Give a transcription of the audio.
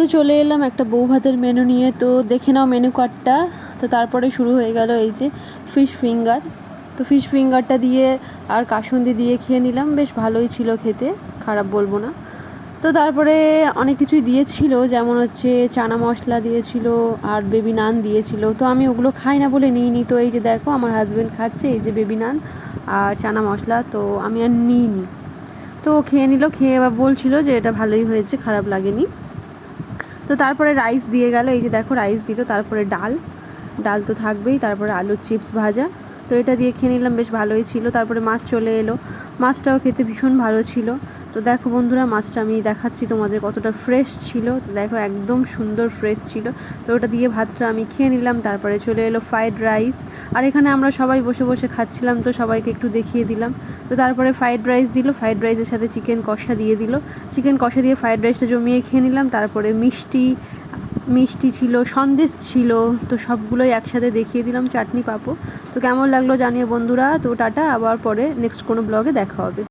তো চলে এলাম একটা বউ ভাতের মেনু নিয়ে। তো দেখে নাও মেনু কার্ডটা তো তারপরে শুরু হয়ে গেল এই যে ফিশ ফিঙ্গার তো ফিশ ফিঙ্গারটা দিয়ে আর কাসুন্দি দিয়ে খেয়ে নিলাম। বেশ ভালোই ছিল খেতে, খারাপ বলব না। তো তারপরে অনেক কিছুই দিয়েছিল, যেমন হচ্ছে চানা মশলা দিয়েছিল আর বেবি নান দিয়েছিল। তো আমি ওগুলো খাই না বলে নিইনি। তো এই যে দেখো, আমার হাজব্যান্ড খাচ্ছে এই যে বেবি নান আর চানা মশলা। তো আমি আর নিইনি। তো খেয়ে নিল, খেয়ে এবার বলছিল যে এটা ভালোই হয়েছে, খারাপ লাগেনি। তো তারপরে রাইস দিয়ে গেল, এই যে দেখো রাইস দিল, তারপরে ডাল। ডাল তো থাকবেই, তারপরে আলুর চিপস ভাজা। তো এটা দিয়ে খেয়ে নিলাম, বেশ ভালোই ছিল। তারপরে মাছ চলে এলো। মাছটাও খেতে ভীষণ ভালো ছিল। তো দেখো বন্ধুরা, মাছটা আমি দেখাচ্ছি তোমাদের কতটা ফ্রেশ ছিল। তো দেখো একদম সুন্দর ফ্রেশ ছিল। তো ওটা দিয়ে ভাতটা আমি খেয়ে নিলাম, তারপরে চলে এলো ফ্রাইড রাইস আর এখানে আমরা সবাই বসে বসে খাচ্ছিলাম, তো সবাইকে একটু দেখিয়ে দিলাম। তো তারপরে ফ্রাইড রাইস দিল ফ্রাইড রাইসের সাথে চিকেন কষা দিয়ে দিল। চিকেন কষা দিয়ে ফ্রাইড রাইসটা জমিয়ে খেয়ে নিলাম, তারপরে মিষ্টি মিষ্টি ছিল, সন্দেশ ছিল, তো সবগুলোই একসাথে দেখিয়ে দিলাম চাটনি পাপড়। তো কেমন লাগল জানিয়ে বন্ধুরা, তো টাটা, আবার পরে নেক্সট কোনো ব্লগে দেখা হবে।